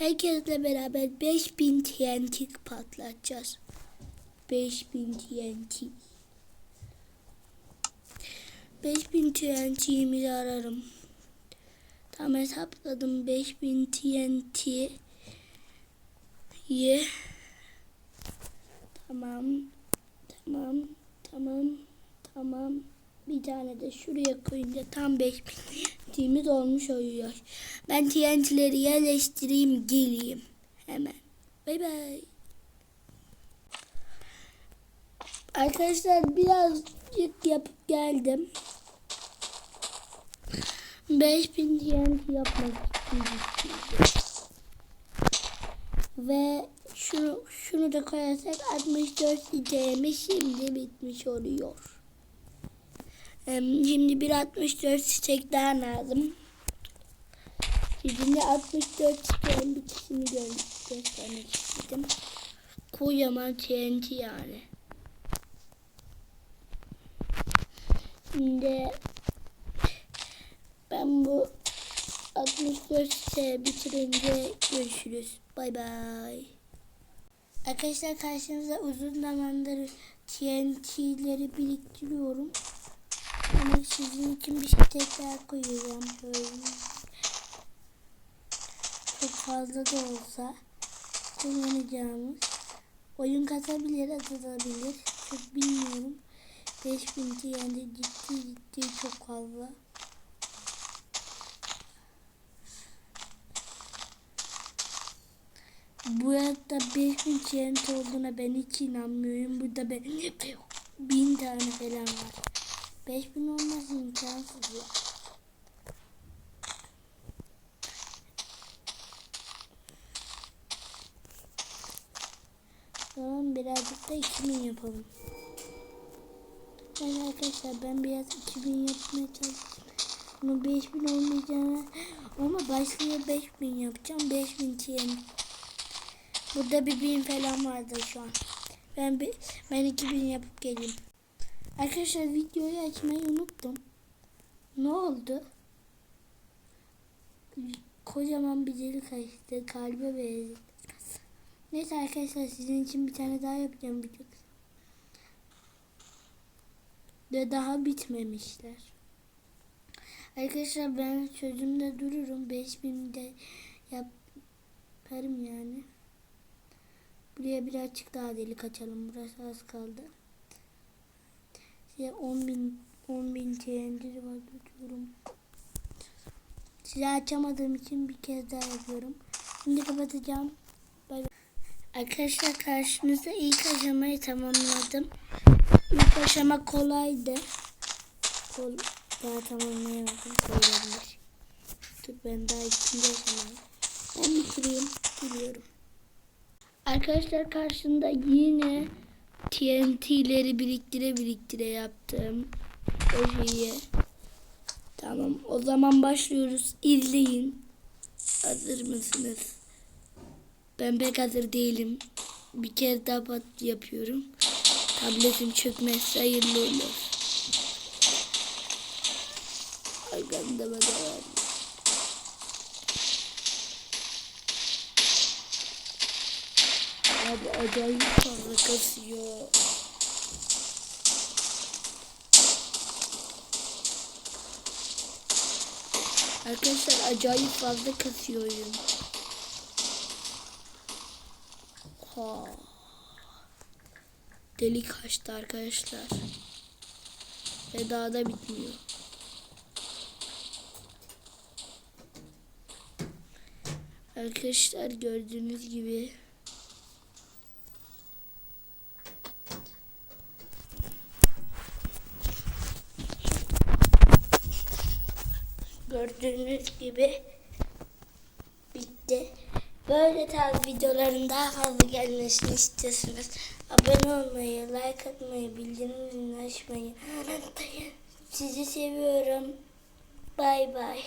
Herkesle beraber 5000 TNT patlatacağız. 5000 TNT. 5000 TNT'mizi ararım. Tam hesapladım 5000 TNT'yi. Tamam. Tamam. Tamam. Tamam. Bir tane de şuraya koyunca tam 5000 TNT'miz olmuş oluyor. Ben TNT'leri yerleştireyim geleyim. Hemen. Bay bay. Arkadaşlar birazcık yapıp geldim. 5000 TNT yapmak. Ve şunu, şunu da koyarsak 64 ITM şimdi bitmiş oluyor. Şimdi bir 64 çiçek daha lazım. Şimdi 64 çiçeğin bitişini gö- göstermek istedim. Kocaman TNT yani. Şimdi ben bu 64 çiçeği bitirince görüşürüz. Bay bay. Arkadaşlar karşınıza uzun zamandır TNT'leri biriktiriyorum. Ama sizin için bir şey tekrar koyacağım. Şöyle. Çok fazla da olsa kullanacağımız. Oyun katabilir, atabilir. Çok bilmiyorum. 5000 TNT ciddi ciddi çok fazla. Bu arada 5000 TNT olduğuna ben hiç inanmıyorum. Burada ben bin tane falan var. 5000 olması imkansız ya. Tamam birazcık da 2000 yapalım. Yani arkadaşlar ben biraz 2000 yapmaya çalıştım. Ama 5000 olmayacağını ama başlıyor 5000 yapacağım. 5000 TNT. Burada bir bin falan vardı şu an. Ben bir, ben 2000 yapıp geleyim. Arkadaşlar videoyu açmayı unuttum. Ne oldu? Kocaman bir delik açtı. Kalbe benziyor. Neyse arkadaşlar sizin için bir tane daha yapacağım video. Ve daha bitmemişler. Arkadaşlar ben sözümde dururum. 5000'de yaparım yani. Buraya birazcık daha delik açalım. Burası az kaldı. Size 10 bin 10 bin TL'leri var diyorum. Size açamadığım için bir kez daha yapıyorum. Şimdi kapatacağım. Bay. Arkadaşlar karşınızda ilk aşamayı tamamladım. İlk aşama kolaydı. Kol daha tamamlayamadım. Olabilir. Dur ben daha ikinci aşamayı. Ben bitireyim. Biliyorum. Arkadaşlar karşında yine TNT'leri biriktire biriktire yaptım. O şeyi. Tamam o zaman başlıyoruz. İzleyin. Hazır mısınız? Ben pek hazır değilim. Bir kez daha pat yapıyorum. Tabletim çökmezse hayırlı olur. Ay ben de ben de Abi acayip fazla kasıyor. Arkadaşlar acayip fazla kasıyor oyun. Ha. Delik açtı arkadaşlar. Ve daha da bitmiyor. Arkadaşlar gördüğünüz gibi Gördüğünüz gibi bitti. Böyle tarz videoların daha fazla gelmesini istiyorsanız abone olmayı, like atmayı, bildirim zilini açmayı unutmayın. Sizi seviyorum. Bay bay.